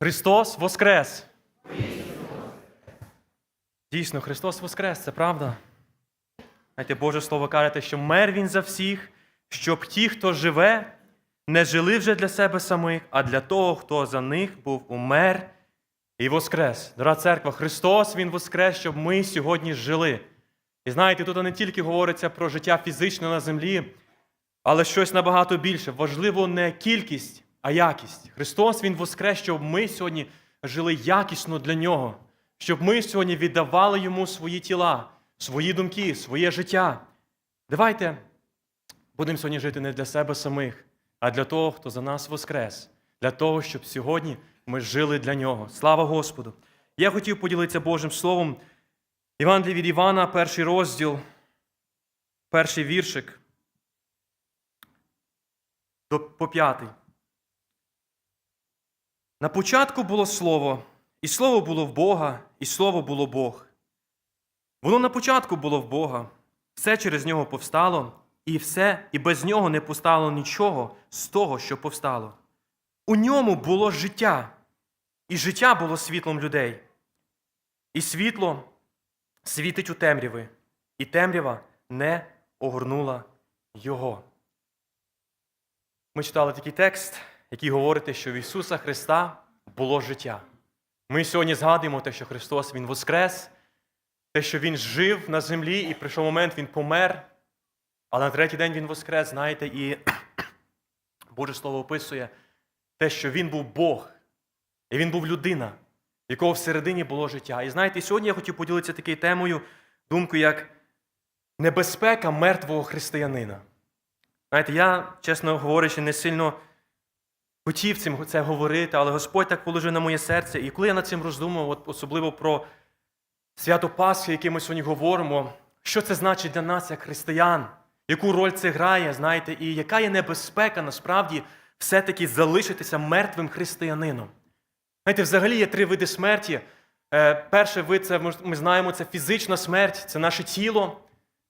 Христос Воскрес! Дійсно, Христос Воскрес, це правда. Знаєте, Боже Слово каже, що мер Він за всіх, щоб ті, хто живе, не жили вже для себе самих, а для того, хто за них був умер і воскрес. Дорога церква, Христос Він воскрес, щоб ми сьогодні жили. І знаєте, тут не тільки говориться про життя фізичне на землі, але щось набагато більше. Важливо не кількість, а якість. Христос Він воскрес, щоб ми сьогодні жили якісно для Нього, щоб ми сьогодні віддавали Йому свої тіла, свої думки, своє життя. Давайте будемо сьогодні жити не для себе самих, а для того, хто за нас воскрес, для того, щоб сьогодні ми жили для Нього. Слава Господу! Я хотів поділитися Божим Словом. Івангелій від Івана, перший розділ, перший віршик по п'ятий. На початку було слово, і слово було в Бога, і слово було Бог. Воно на початку було в Бога, все через нього повстало, і все, і без нього не повстало нічого з того, що повстало. У ньому було життя, і життя було світлом людей. І світло світить у темряви, і темрява не огорнула його. Ми читали такий текст, який говорить, що в Ісуса Христа було життя. Ми сьогодні згадуємо те, що Христос Він воскрес, те, що Він жив на землі, і прийшов момент, Він помер, але на третій день Він воскрес, знаєте, і Боже Слово описує те, що Він був Бог, і Він був людина, якого всередині було життя. І знаєте, сьогодні я хотів поділитися такою темою, думкою, як небезпека мертвого християнина. Знаєте, я, чесно говорячи, не сильно хотів цим це говорити, але Господь так положив на моє серце. І коли я над цим роздумував, от особливо про свято Пасхи, яке ми сьогодні говоримо, що це значить для нас, як християн, яку роль це грає, знаєте, і яка є небезпека насправді все-таки залишитися мертвим християнином. Знаєте, взагалі є три види смерті. Е, Перший вид це ми знаємо, це фізична смерть, це наше тіло,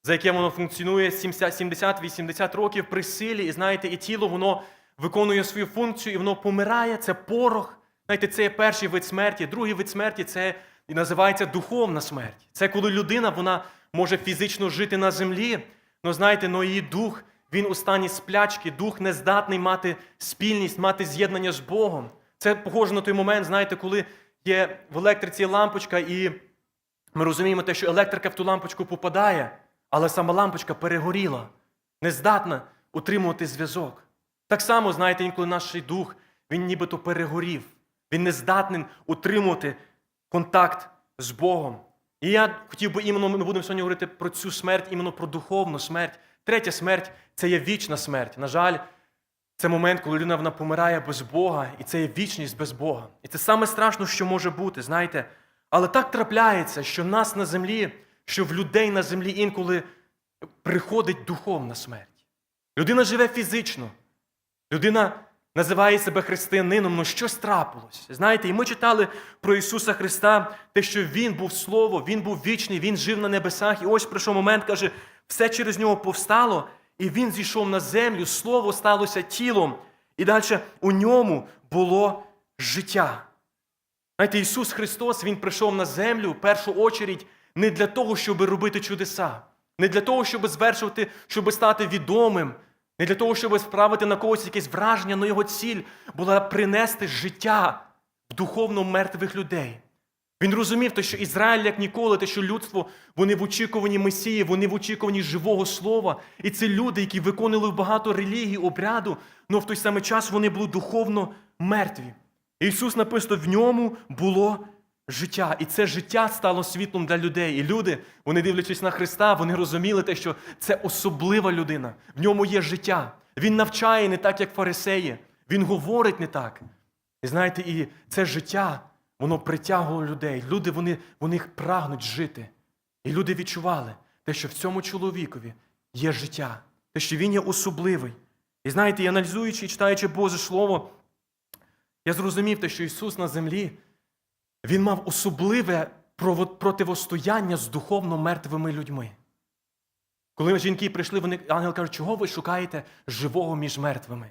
за яке воно функціонує 70-80 років при силі. І знаєте, і тіло воно виконує свою функцію, і воно помирає, це порох. Знаєте, це є перший вид смерті. Другий вид смерті це називається духовна смерть. Це коли людина вона може фізично жити на землі, але знаєте, но її дух, він у стані сплячки, дух не здатний мати спільність, мати з'єднання з Богом. Це похоже на той момент, знаєте, коли є в електриці лампочка, і ми розуміємо те, що електрика в ту лампочку попадає, але сама лампочка перегоріла, не здатна утримувати зв'язок. Так само, знаєте, інколи наш дух, він нібито перегорів, він не здатний утримувати контакт з Богом. І я хотів би іменно, ми будемо сьогодні говорити про цю смерть, іменно про духовну смерть. Третя смерть це є вічна смерть. На жаль, це момент, коли людина вона помирає без Бога, і це є вічність без Бога. І це саме страшно, що може бути, знаєте. Але так трапляється, що в нас на землі, що в людей на землі інколи приходить духовна смерть. Людина живе фізично. Людина називає себе християнином, але щось трапилось. Знаєте, і ми читали про Ісуса Христа, те, що Він був Слово, Він був вічний, Він жив на небесах. І ось прийшов момент, каже, все через нього повстало, і Він зійшов на землю, Слово сталося тілом. І далі у ньому було життя. Знаєте, Ісус Христос, Він прийшов на землю в першу очередь не для того, щоб робити чудеса, не для того, щоб звершувати, щоб стати відомим, не для того, щоб справити на когось якесь враження, але його ціль була принести життя в духовно мертвих людей. Він розумів, те, що Ізраїль, як ніколи, те, що людство, вони в очікуванні Месії, вони в очікуванні живого слова. І це люди, які виконували багато релігій, обряду, але в той самий час вони були духовно мертві. Ісус написано, в ньому було життя. І це життя стало світлом для людей. І люди, вони дивлячись на Христа, вони розуміли те, що це особлива людина. В ньому є життя. Він навчає не так, як фарисеї. Він говорить не так. І знаєте, і це життя, воно притягувало людей. Люди вони, вони прагнуть жити. І люди відчували те, що в цьому чоловікові є життя, те, що він є особливий. І знаєте, і аналізуючи і читаючи Боже Слово, я зрозумів те, що Ісус на землі, Він мав особливе противостояння з духовно мертвими людьми. Коли жінки прийшли, вони, ангел каже, чого ви шукаєте живого між мертвими?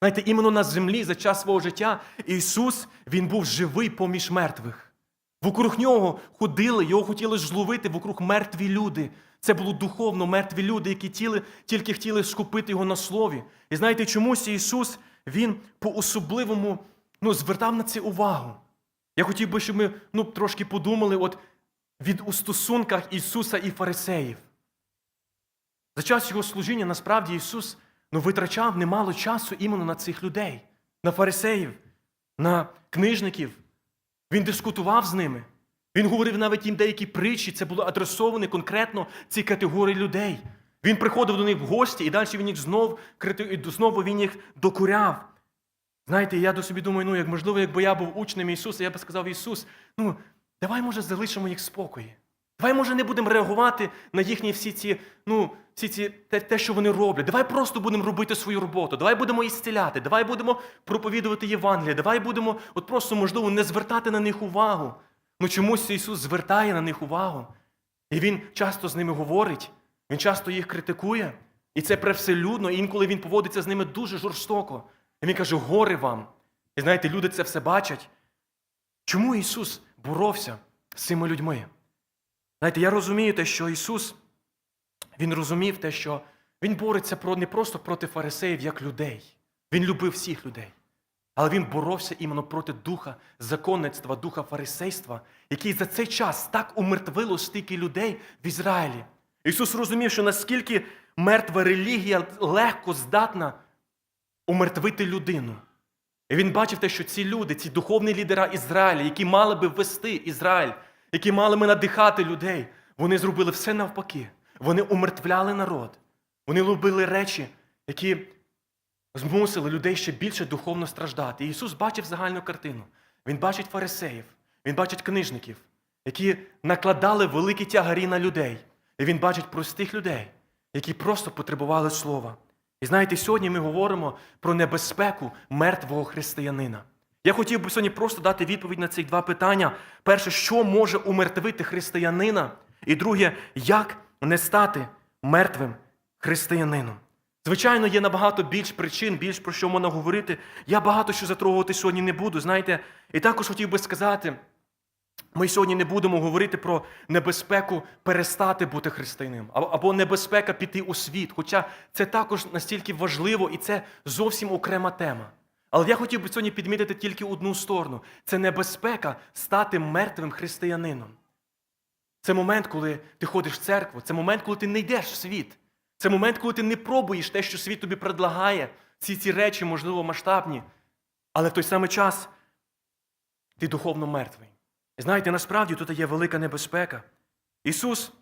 Знаєте, іменно на землі за час свого життя Ісус Він був живий поміж мертвих. Вокруг нього ходили, його хотіли зловити вокруг мертві люди. Це було духовно мертві люди, які тіли, тільки хотіли скупити його на слові. І знаєте, чомусь Ісус Він по-особливому ну, звертав на це увагу. Я хотів би, щоб ми ну, трошки подумали от, від у стосунках Ісуса і фарисеїв. За час його служіння насправді Ісус ну, витрачав немало часу іменно на цих людей, на фарисеїв, на книжників. Він дискутував з ними. Він говорив навіть їм деякі притчі, це було адресоване конкретно цій категорії людей. Він приходив до них в гості, і далі він їх знов, знову він їх докуряв. Знаєте, я до собі думаю, ну як можливо, якби я був учнем Ісуса, я би сказав, Ісус, ну давай, може, залишимо їх спокої. Давай, може, не будемо реагувати на їхні всі ці, ну, всі ці, те, те, що вони роблять. Давай просто будемо робити свою роботу. Давай будемо ісціляти, давай будемо проповідувати Євангеліє, давай будемо, от просто, можливо, не звертати на них увагу. Ну чомусь Ісус звертає на них увагу. І Він часто з ними говорить, Він часто їх критикує. І це привселюдно, і інколи він поводиться з ними дуже жорстоко. І він каже, горе вам. І знаєте, люди це все бачать. Чому Ісус боровся з цими людьми? Знаєте, я розумію те, що Ісус, Він розумів те, що Він бореться не просто проти фарисеїв як людей. Він любив всіх людей. Але він боровся іменно проти духа законництва, духа фарисейства, який за цей час так умертвило стільки людей в Ізраїлі. Ісус розумів, що наскільки мертва релігія легко здатна умертвити людину. І він бачив те, що ці люди, ці духовні лідери Ізраїля, які мали би вести Ізраїль, які мали би надихати людей, вони зробили все навпаки. Вони умертвляли народ. Вони робили речі, які змусили людей ще більше духовно страждати. І Ісус бачив загальну картину. Він бачить фарисеїв, він бачить книжників, які накладали великі тягарі на людей. І він бачить простих людей, які просто потребували слова. І знаєте, сьогодні ми говоримо про небезпеку мертвого християнина. Я хотів би сьогодні просто дати відповідь на ці два питання. Перше, що може умертвити християнина? І друге, як не стати мертвим християнином? Звичайно, є набагато більш причин, більш про що можна говорити. Я багато що затрогувати сьогодні не буду. Знаєте, і також хотів би сказати, ми сьогодні не будемо говорити про небезпеку перестати бути християнином, або- небезпека піти у світ. Хоча це також настільки важливо і це зовсім окрема тема. Але я хотів би сьогодні підмітити тільки одну сторону: це небезпека стати мертвим християнином. Це момент, коли ти ходиш в церкву, це момент, коли ти не йдеш в світ. Це момент, коли ти не пробуєш те, що світ тобі предлагає, всі ці речі, можливо, масштабні. Але в той самий час ти духовно мертвий. Знаєте, насправді тут є велика небезпека. Ісус.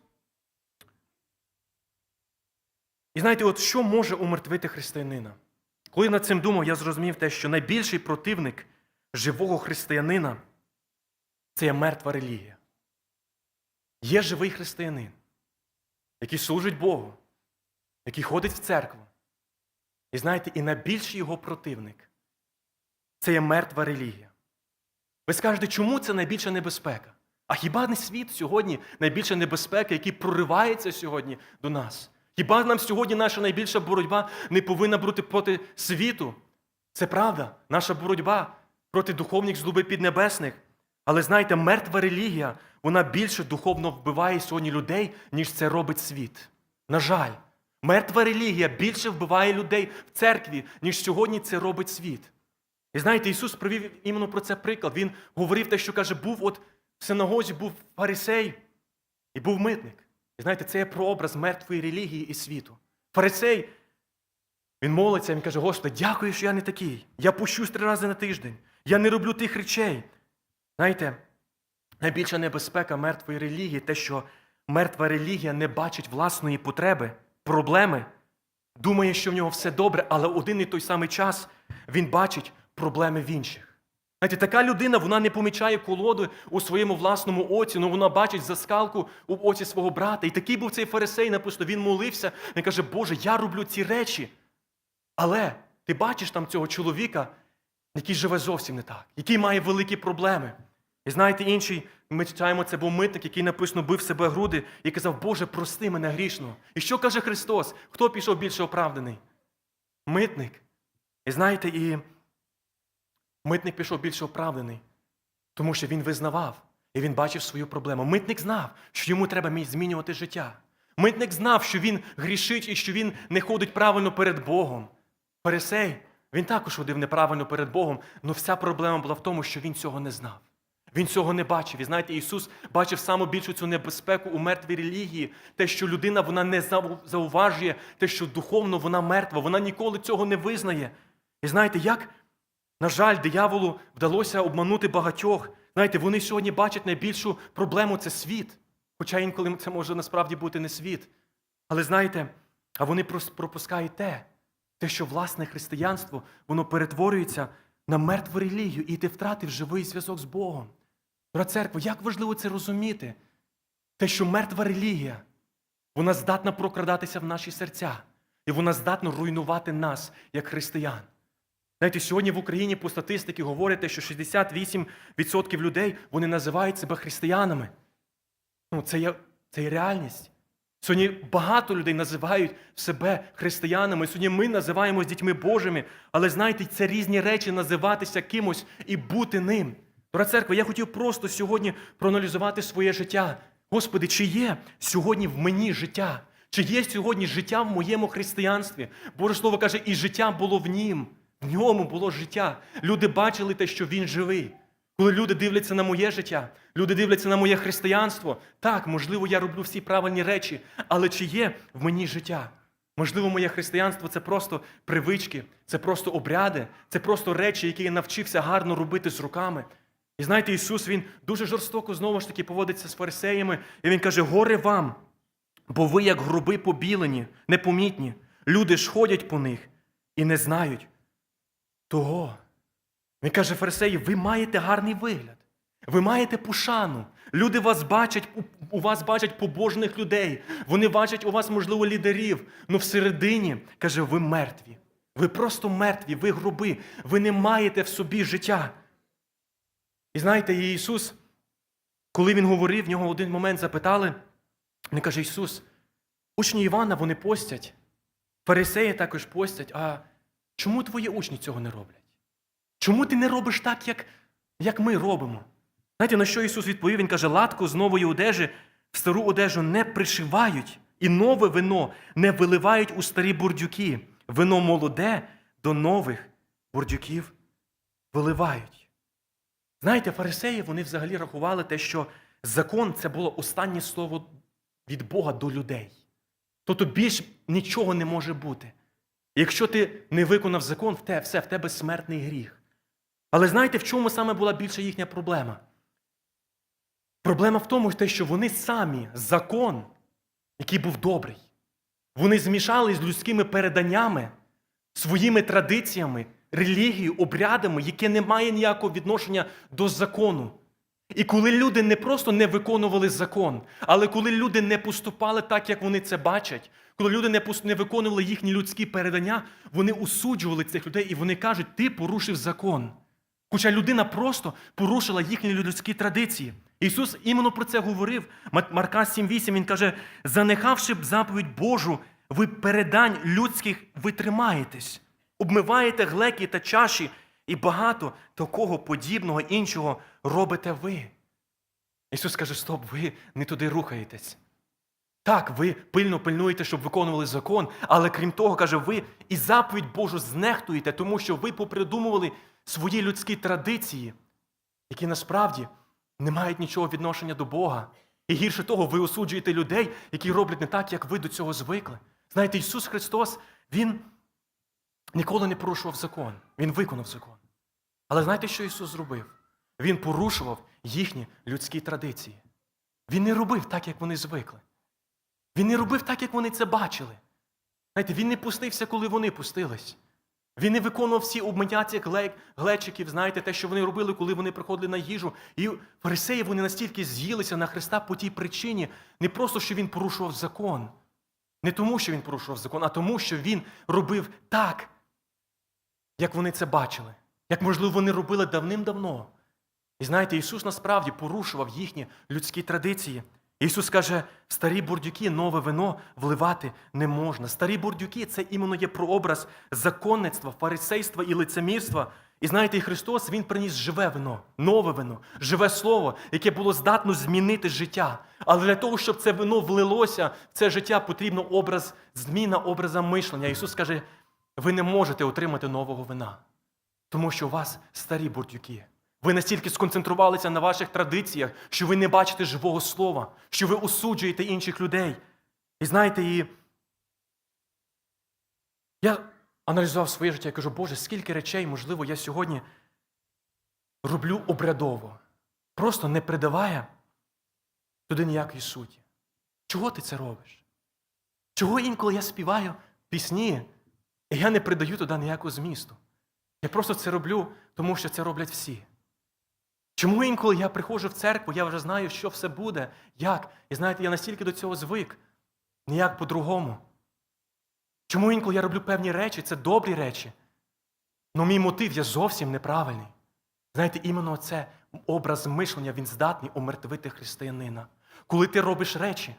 І знаєте, от що може умертвити християнина? Коли над цим думав, я зрозумів те, що найбільший противник живого християнина це є мертва релігія. Є живий християнин, який служить Богу, який ходить в церкву. І знаєте, і найбільший його противник це є мертва релігія. Ви скажете, чому це найбільша небезпека? А хіба не світ сьогодні найбільша небезпека, який проривається сьогодні до нас? Хіба нам сьогодні наша найбільша боротьба не повинна бути проти світу? Це правда, наша боротьба проти духовних злоби піднебесних. Але знаєте, мертва релігія, вона більше духовно вбиває сьогодні людей, ніж це робить світ. На жаль, мертва релігія більше вбиває людей в церкві, ніж сьогодні це робить світ. І знаєте, Ісус привів іменно про це приклад. Він говорив те, що каже, був от в синагозі був фарисей і був митник. І знаєте, це є прообраз мертвої релігії і світу. Фарисей, він молиться, він каже, Господи, дякую, що я не такий. Я пущусь три рази на тиждень. Я не роблю тих речей. Знаєте, найбільша небезпека мертвої релігії те, що мертва релігія не бачить власної потреби, проблеми, думає, що в нього все добре, але один і той самий час він бачить проблеми в інших. Знаєте, така людина вона не помічає колоди у своєму власному оці, але вона бачить заскалку у оці свого брата. І такий був цей фарисей, написано, він молився, він каже, Боже, я роблю ці речі. Але ти бачиш там цього чоловіка, який живе зовсім не так, який має великі проблеми. І знаєте, інший, ми читаємо, це був митник, який написано бив себе груди і казав, Боже, прости мене грішного. І що каже Христос? Хто пішов більше оправданий? Митник. І знаєте, і митник пішов більше оправданий, тому що він визнавав і він бачив свою проблему. Митник знав, що йому треба змінювати життя. Митник знав, що він грішить і що він не ходить правильно перед Богом. Фарисей, він також ходив неправильно перед Богом, але вся проблема була в тому, що він цього не знав. Він цього не бачив. І знаєте, Ісус бачив саму більшу цю небезпеку у мертвій релігії, те, що людина вона не зауважує, те, що духовно вона мертва, вона ніколи цього не визнає. І знаєте, як, на жаль, дияволу вдалося обманути багатьох. Знаєте, вони сьогодні бачать найбільшу проблему це світ. Хоча інколи це може насправді бути не світ. Але знаєте, а вони пропускають те, те, що власне християнство, воно перетворюється на мертву релігію, і ти втратив живий зв'язок з Богом. Дорога церква, як важливо це розуміти? Те, що мертва релігія, вона здатна прокрадатися в наші серця, і вона здатна руйнувати нас, як християн. Знаєте, сьогодні в Україні по статистиці говорять, те, що 68% людей вони називають себе християнами. Ну, це є, це є реальність. Сьогодні багато людей називають себе християнами. Сьогодні ми називаємо дітьми Божими. Але знаєте, це різні речі називатися кимось і бути ним. Дорога церква, я хотів просто сьогодні проаналізувати своє життя. Господи, чи є сьогодні в мені життя? Чи є сьогодні життя в моєму християнстві? Боже Слово каже, і життя було в нім. В ньому було життя. Люди бачили те, що він живий. Коли люди дивляться на моє життя, люди дивляться на моє християнство, так, можливо, я роблю всі правильні речі, але чи є в мені життя? Можливо, моє християнство це просто привички, це просто обряди, це просто речі, які я навчився гарно робити з руками. І знаєте, Ісус Він дуже жорстоко знову ж таки поводиться з фарисеями, і Він каже: горе вам, бо ви, як груби побілені, непомітні. Люди ж ходять по них і не знають того. Він каже, фарисеї, ви маєте гарний вигляд, ви маєте пошану. Люди вас бачать, у- вас бачать побожних людей. Вони бачать у вас, можливо, лідерів. але всередині, каже, ви мертві. Ви просто мертві, ви груби, ви не маєте в собі життя. І знаєте, Ісус, коли Він говорив, в нього один момент запитали, він каже, Ісус, учні Івана вони постять, фарисеї також постять, а чому твої учні цього не роблять? Чому ти не робиш так, як, як ми робимо? Знаєте, на що Ісус відповів? Він каже, латку з нової одежі в стару одежу не пришивають, і нове вино не виливають у старі бурдюки. Вино молоде до нових бурдюків виливають. Знаєте, фарисеї вони взагалі рахували те, що закон це було останнє слово від Бога до людей. Тобто більш нічого не може бути. Якщо ти не виконав закон, в те, все, в тебе смертний гріх. Але знаєте, в чому саме була більша їхня проблема? Проблема в тому, що вони самі закон, який був добрий, вони змішали з людськими переданнями, своїми традиціями, релігією, обрядами, яке не має ніякого відношення до закону. І коли люди не просто не виконували закон, але коли люди не поступали так, як вони це бачать, коли люди не, не виконували їхні людські передання, вони усуджували цих людей і вони кажуть, ти порушив закон. Хоча людина просто порушила їхні людські традиції. Ісус іменно про це говорив. Марка 7,8 Він каже: занехавши заповідь Божу, ви передань людських ви тримаєтесь, обмиваєте глеки та чаші, і багато такого подібного іншого робите ви. Ісус каже: Стоп, ви не туди рухаєтесь. Так, ви пильно пильнуєте, щоб виконували закон, але крім того, каже, ви і заповідь Божу знехтуєте, тому що ви попридумували свої людські традиції, які насправді не мають нічого відношення до Бога. І гірше того, ви осуджуєте людей, які роблять не так, як ви до цього звикли. Знаєте, Ісус Христос, Він ніколи не порушував закон, Він виконав закон. Але знаєте, що Ісус зробив? Він порушував їхні людські традиції. Він не робив так, як вони звикли. Він не робив так, як вони це бачили. Знаєте, він не пустився, коли вони пустились. Він не виконував всі обмиття цих глечиків, знаєте, те, що вони робили, коли вони приходили на їжу. І фарисеї вони настільки з'їлися на Христа по тій причині, не просто, що він порушував закон. Не тому, що він порушував закон, а тому, що він робив так, як вони це бачили, як, можливо, вони робили давним-давно. І знаєте, Ісус насправді порушував їхні людські традиції. Ісус каже, старі бурдюки нове вино вливати не можна. Старі бурдюки це іменно є прообраз законництва, фарисейства і лицемірства. І знаєте, і Христос Він приніс живе вино, нове вино, живе слово, яке було здатно змінити життя. Але для того, щоб це вино влилося в це життя, потрібно образ, зміна образа мишлення. Ісус каже, ви не можете отримати нового вина, тому що у вас старі бурдюки. Ви настільки сконцентрувалися на ваших традиціях, що ви не бачите живого слова, що ви осуджуєте інших людей. І знаєте, і я аналізував своє життя і кажу, Боже, скільки речей, можливо, я сьогодні роблю обрядово, просто не придавая туди ніякої суті. Чого ти це робиш? Чого інколи я співаю пісні, і я не придаю туди ніякого змісту? Я просто це роблю, тому що це роблять всі. Чому інколи я приходжу в церкву, я вже знаю, що все буде, як. І знаєте, я настільки до цього звик, ніяк по-другому. Чому інколи я роблю певні речі, це добрі речі. але мій мотив є зовсім неправильний. Знаєте, іменно це образ мишлення, він здатний умертвити християнина. Коли ти робиш речі,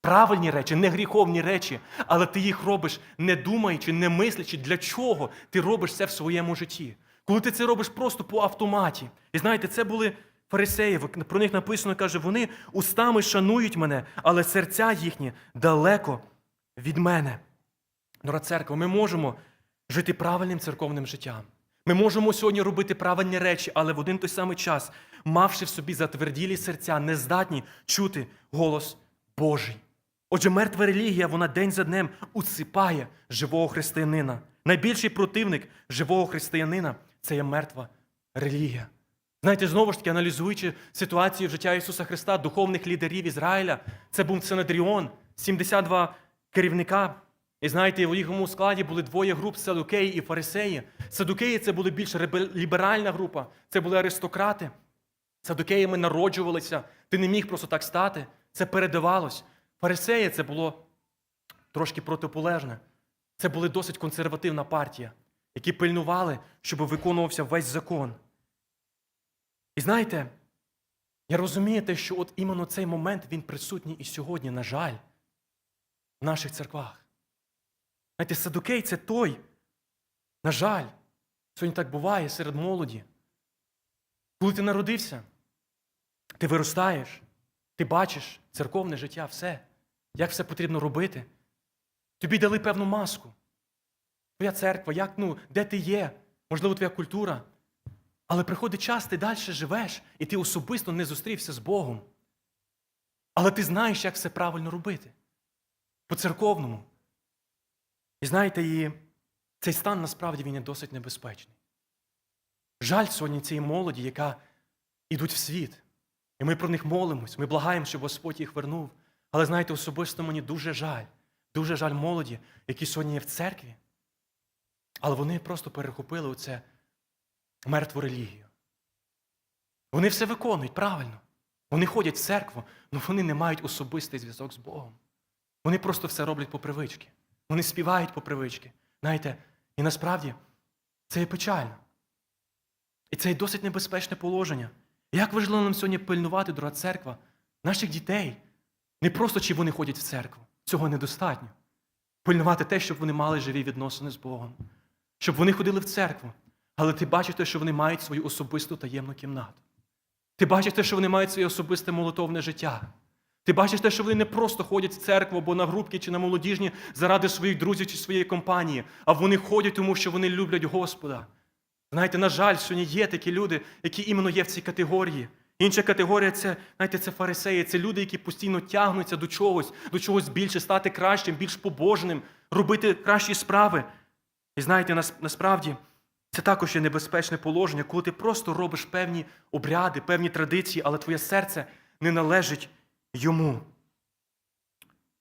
правильні речі, не гріховні речі, але ти їх робиш не думаючи, не мислячи, для чого ти робиш це в своєму житті. Коли ти це робиш просто по автоматі. І знаєте, це були фарисеї, про них написано, каже, вони устами шанують мене, але серця їхні далеко від мене. Дорога церква, ми можемо жити правильним церковним життям. Ми можемо сьогодні робити правильні речі, але в один той самий час, мавши в собі затверділі серця, не здатні чути голос Божий. Отже, мертва релігія, вона день за днем усипає живого християнина. Найбільший противник живого християнина це є мертва релігія. Знаєте, знову ж таки, аналізуючи ситуацію в життя Ісуса Христа, духовних лідерів Ізраїля, це був Синадріон, 72 керівника. І знаєте, у їхньому складі були двоє груп Садукеї і Фарисеї. Садукеї це були більш ліберальна група, це були аристократи. Садукеями народжувалися, ти не міг просто так стати, це передавалось. Фарисеї це було трошки протиполежне. Це була досить консервативна партія, які пильнували, щоб виконувався весь закон. І знаєте, я розумію те, що от іменно цей момент він присутній і сьогодні, на жаль, в наших церквах. Знаєте, садукей це той, на жаль, сьогодні так буває серед молоді. Коли ти народився, ти виростаєш, ти бачиш церковне життя, все, як все потрібно робити. Тобі дали певну маску. Твоя церква, як, ну, де ти є, можливо, твоя культура. Але приходить час, ти далі живеш, і ти особисто не зустрівся з Богом. Але ти знаєш, як все правильно робити. По-церковному. І знаєте, і цей стан насправді він є досить небезпечний. Жаль сьогодні цієї молоді, яка йдуть в світ. І ми про них молимось, ми благаємо, щоб Господь їх вернув. Але знаєте, особисто мені дуже жаль, дуже жаль молоді, які сьогодні є в церкві. Але вони просто перехопили оце мертву релігію. Вони все виконують правильно. Вони ходять в церкву, але вони не мають особистий зв'язок з Богом. Вони просто все роблять по привички. Вони співають по привички. Знаєте, і насправді це є печально. І це є досить небезпечне положення. Як важливо нам сьогодні пильнувати, дорога церква, наших дітей. Не просто чи вони ходять в церкву. Цього недостатньо. Пильнувати те, щоб вони мали живі відносини з Богом. Щоб вони ходили в церкву. Але ти бачиш те, що вони мають свою особисту таємну кімнату. Ти бачиш те, що вони мають своє особисте молитовне життя. Ти бачиш те, що вони не просто ходять в церкву або на групки чи на молодіжні заради своїх друзів чи своєї компанії, а вони ходять, тому що вони люблять Господа. Знаєте, на жаль, сьогодні є такі люди, які іменно є в цій категорії. Інша категорія це, знаєте, це фарисеї, це люди, які постійно тягнуться до чогось, до чогось більше, стати кращим, більш побожним, робити кращі справи. І знаєте, насправді це також є небезпечне положення, коли ти просто робиш певні обряди, певні традиції, але твоє серце не належить йому.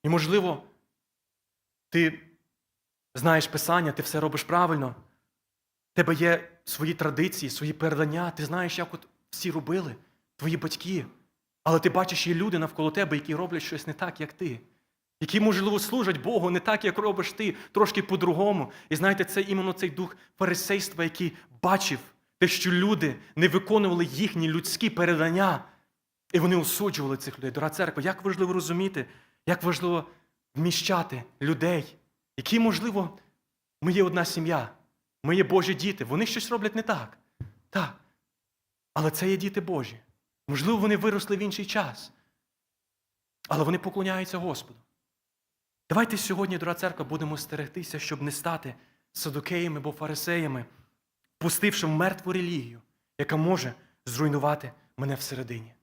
І, можливо, ти знаєш Писання, ти все робиш правильно. В тебе є свої традиції, свої передання, ти знаєш, як от всі робили, твої батьки. Але ти бачиш, є люди навколо тебе, які роблять щось не так, як ти. Які, можливо, служать Богу не так, як робиш ти, трошки по-другому. І знаєте, це іменно цей дух фарисейства, який бачив те, що люди не виконували їхні людські передання. І вони осуджували цих людей. Дорога церква, як важливо розуміти, як важливо вміщати людей, які, можливо, ми є одна сім'я, ми є Божі діти, вони щось роблять не так. Так. Але це є діти Божі. Можливо, вони виросли в інший час. Але вони поклоняються Господу. Давайте сьогодні, дорога церква, будемо стерегтися, щоб не стати садокеями або фарисеями, пустивши мертву релігію, яка може зруйнувати мене всередині.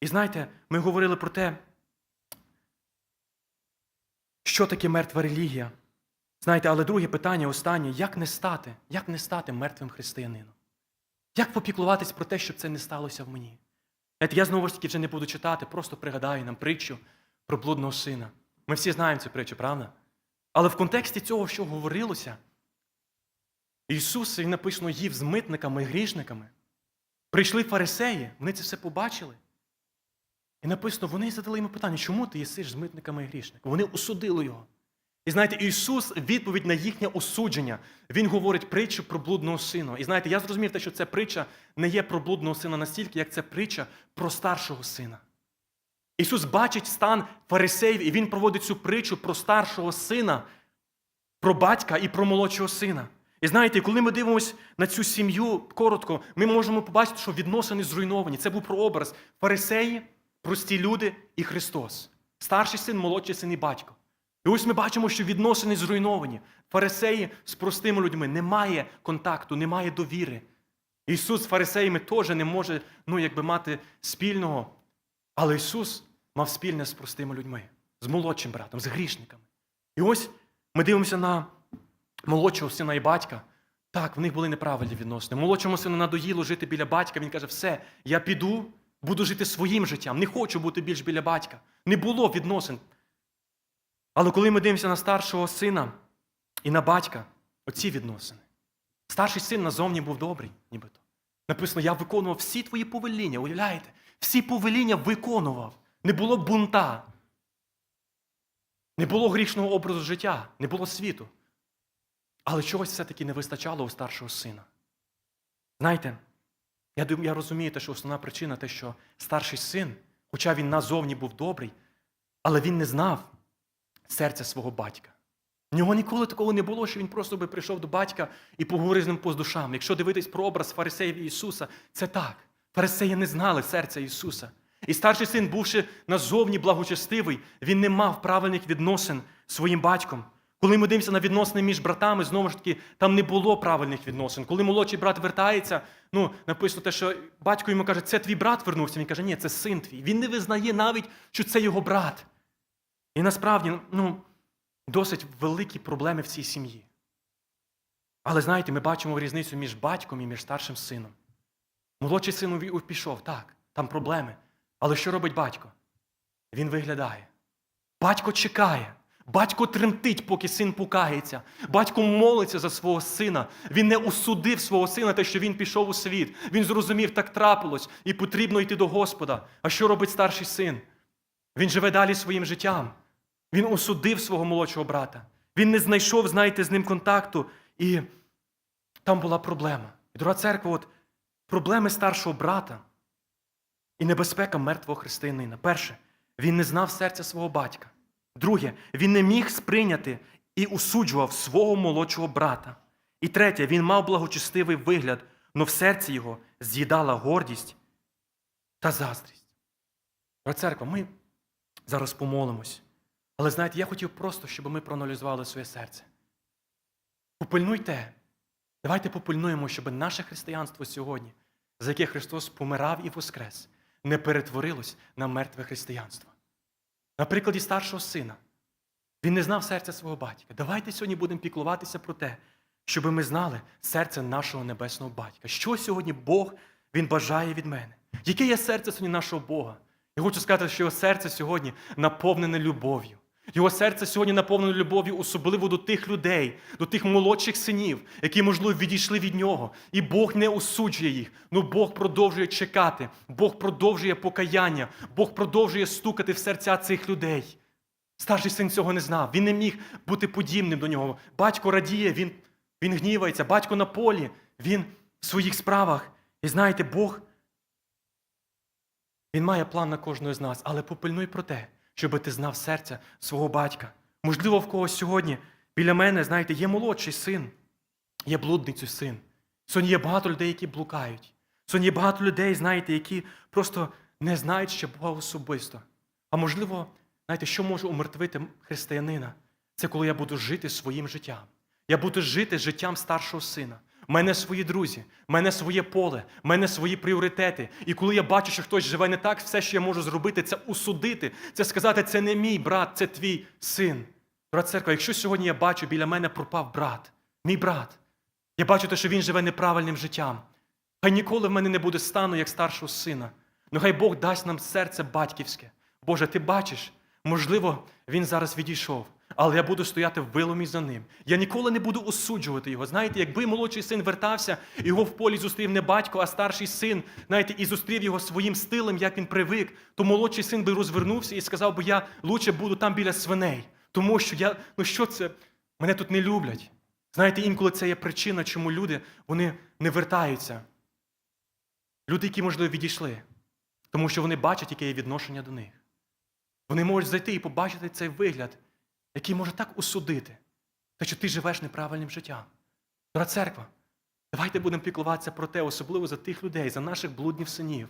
І знаєте, ми говорили про те, що таке мертва релігія. Знаєте, але друге питання, останнє, як не стати, як не стати мертвим християнином? Як попіклуватись про те, щоб це не сталося в мені? Знаєте, я знову ж таки вже не буду читати, просто пригадаю нам притчу про блудного сина. Ми всі знаємо цю притчу, правда? Але в контексті цього, що говорилося, Ісус, він написано, їв з митниками і грішниками. Прийшли фарисеї, вони це все побачили. І написано, вони задали йому питання, чому ти їсиш з митниками і грішниками? Вони осудили його. І знаєте, Ісус, відповідь на їхнє осудження, Він говорить притчу про блудного сина. І знаєте, я зрозумів те, що ця притча не є про блудного сина настільки, як це притча про старшого сина. Ісус бачить стан фарисеїв, і Він проводить цю притчу про старшого сина, про батька і про молодшого сина. І знаєте, коли ми дивимося на цю сім'ю коротко, ми можемо побачити, що відносини зруйновані. Це був прообраз фарисеї, прості люди і Христос. Старший син, молодший син і батько. І ось ми бачимо, що відносини зруйновані. Фарисеї з простими людьми немає контакту, немає довіри. Ісус з фарисеями теж не може ну, якби мати спільного. Але Ісус мав спільне з простими людьми, з молодшим братом, з грішниками. І ось ми дивимося на молодшого сина і батька. Так, в них були неправильні відносини. Молодшому сину надоїло жити біля батька. Він каже: все, я піду, буду жити своїм життям. Не хочу бути більш біля батька. Не було відносин. Але коли ми дивимося на старшого сина і на батька, оці відносини. Старший син назовні був добрий, нібито. Написано, я виконував всі твої повеління, уявляєте? Всі повеління виконував. Не було бунта. Не було грішного образу життя, не було світу. Але чогось все-таки не вистачало у старшого сина. Знаєте, я, я розумію, те, що основна причина те, що старший син, хоча він назовні був добрий, але він не знав серця свого батька. В нього ніколи такого не було, що він просто би прийшов до батька і поговорив з ним по душам. Якщо дивитись про образ фарисеїв Ісуса, це так. Фарисеї не знали серця Ісуса. І старший син, бувши назовні благочестивий, він не мав правильних відносин з своїм батьком. Коли ми дивимося на відносини між братами, знову ж таки, там не було правильних відносин. Коли молодший брат вертається, ну, написано те, що батько йому каже, це твій брат вернувся. Він каже, ні, це син твій. Він не визнає навіть, що це його брат. І насправді, ну, досить великі проблеми в цій сім'ї. Але знаєте, ми бачимо різницю між батьком і між старшим сином. Молодший син пішов, так, там проблеми. Але що робить батько? Він виглядає. Батько чекає. Батько тремтить, поки син пукається. Батько молиться за свого сина. Він не осудив свого сина, те, що він пішов у світ. Він зрозумів, так трапилось, і потрібно йти до Господа. А що робить старший син? Він живе далі своїм життям. Він осудив свого молодшого брата. Він не знайшов, знаєте, з ним контакту, і там була проблема. І дорога церква, от проблеми старшого брата і небезпека мертвого християнина. Перше, він не знав серця свого батька. Друге, він не міг сприйняти і осуджував свого молодшого брата. І третє, він мав благочестивий вигляд, но в серці його з'їдала гордість та заздрість. Дорога церква, ми зараз помолимось. Але знаєте, я хотів просто, щоб ми проаналізували своє серце. Попильнуйте. Давайте попильнуємо, щоб наше християнство сьогодні, за яке Христос помирав і воскрес, не перетворилось на мертве християнство. На прикладі старшого сина. Він не знав серця свого батька. Давайте сьогодні будемо піклуватися про те, щоб ми знали серце нашого небесного батька. Що сьогодні Бог Він бажає від мене? Яке є серце сьогодні нашого Бога? Я хочу сказати, що його серце сьогодні наповнене любов'ю. Його серце сьогодні наповнене любов'ю, особливо до тих людей, до тих молодших синів, які, можливо, відійшли від нього. І Бог не осуджує їх. Ну Бог продовжує чекати, Бог продовжує покаяння, Бог продовжує стукати в серця цих людей. Старший син цього не знав. Він не міг бути подібним до нього. Батько радіє, він, він гнівається, батько на полі, він в своїх справах. І знаєте, Бог Він має план на кожного з нас, але попильнуй про те, щоби ти знав серця свого батька. Можливо, в когось сьогодні біля мене, знаєте, є молодший син, є блудницю син. Сьогодні є багато людей, які блукають. Сьогодні є багато людей, знаєте, які просто не знають ще Бога особисто. А можливо, знаєте, що може умертвити християнина? Це коли я буду жити своїм життям. Я буду жити життям старшого сина. Мене свої друзі, мене своє поле, мене свої пріоритети. І коли я бачу, що хтось живе не так, все, що я можу зробити, це усудити, це сказати, це не мій брат, це твій син. Брат церква, якщо сьогодні я бачу, біля мене пропав брат, мій брат, я бачу те, що він живе неправильним життям. Хай ніколи в мене не буде стану як старшого сина. Ну хай Бог дасть нам серце батьківське. Боже, ти бачиш, можливо, він зараз відійшов, але я буду стояти в виломі за ним. Я ніколи не буду осуджувати його. Знаєте, якби молодший син вертався, його в полі зустрів не батько, а старший син, знаєте, і зустрів його своїм стилем, як він привик, то молодший син би розвернувся і сказав би, я лучше буду там біля свиней. Тому що я, ну що це? Мене тут не люблять. Знаєте, інколи це є причина, чому люди вони не вертаються. Люди, які, можливо, відійшли, тому що вони бачать, яке є відношення до них. Вони можуть зайти і побачити цей вигляд, який може так усудити, те, що ти живеш неправильним життям. Дорога церква, давайте будемо піклуватися про те, особливо за тих людей, за наших блуднів синів,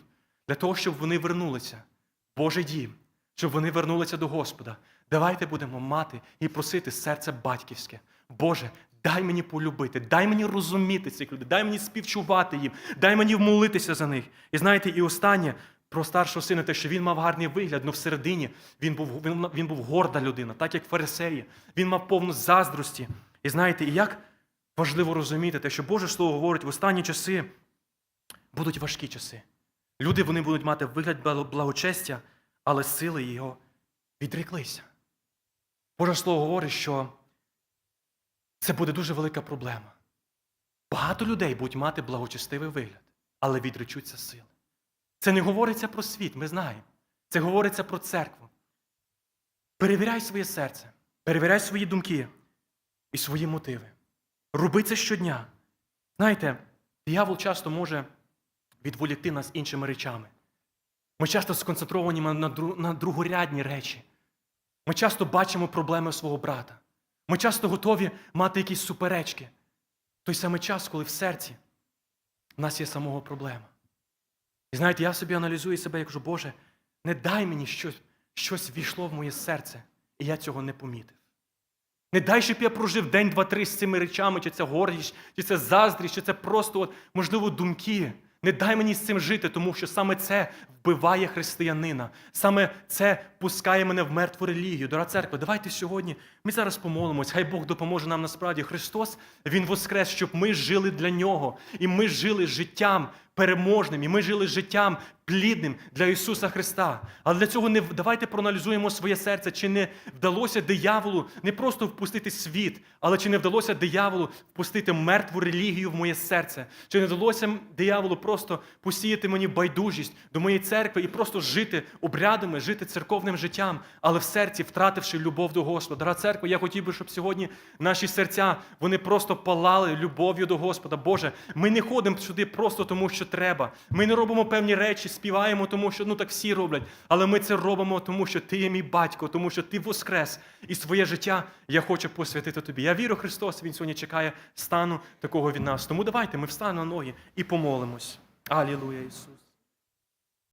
для того, щоб вони вернулися Божий дім, щоб вони вернулися до Господа. Давайте будемо мати і просити серце батьківське. Боже, дай мені полюбити, дай мені розуміти цих людей, дай мені співчувати їм, дай мені вмолитися за них. І знаєте, і останнє про старшого сина, те, що він мав гарний вигляд, але всередині він був, він, він був горда людина, так як фарисеї. Він мав повну заздрості. І знаєте, і як важливо розуміти те, що Боже Слово говорить, в останні часи будуть важкі часи. Люди вони будуть мати вигляд благочестя, але сили його відреклися. Боже Слово говорить, що це буде дуже велика проблема. Багато людей будуть мати благочестивий вигляд, але відречуться сили. Це не говориться про світ, ми знаємо. Це говориться про церкву. Перевіряй своє серце, перевіряй свої думки і свої мотиви. Роби це щодня. Знаєте, диявол часто може відволікти нас іншими речами. Ми часто сконцентровані на, на, дру- на другорядні речі. Ми часто бачимо проблеми свого брата. Ми часто готові мати якісь суперечки. Той самий час, коли в серці в нас є самого проблема. І знаєте, я собі аналізую себе і кажу, Боже, не дай мені щось, щось війшло в моє серце, і я цього не помітив. Не дай, щоб я прожив день, два, три з цими речами, чи це гордість, чи це заздрість, чи це просто, от, можливо, думки. Не дай мені з цим жити, тому що саме це вбиває християнина. Саме це пускає мене в мертву релігію. Дорога церква, давайте сьогодні ми зараз помолимось. Хай Бог допоможе нам насправді. Христос Він воскрес, щоб ми жили для нього. І ми жили життям переможним, і ми жили життям плідним для Ісуса Христа. Але для цього не давайте проаналізуємо своє серце, чи не вдалося дияволу не просто впустити світ, але чи не вдалося дияволу впустити мертву релігію в моє серце, чи не вдалося дияволу просто посіяти мені байдужість до моєї церкви і просто жити обрядами, жити церковним життям, але в серці втративши любов до Господа. Дорога церква, я хотів би, щоб сьогодні наші серця вони просто палали любов'ю до Господа. Боже, ми не ходимо сюди просто тому, що треба. Ми не робимо певні речі, співаємо, тому що ну так всі роблять. Але ми це робимо, тому що ти є мій батько, тому що ти воскрес. І своє життя я хочу посвятити тобі. Я вірю, Христос, Він сьогодні чекає стану такого від нас. Тому давайте ми встанемо на ноги і помолимось. Алілуя, Ісус.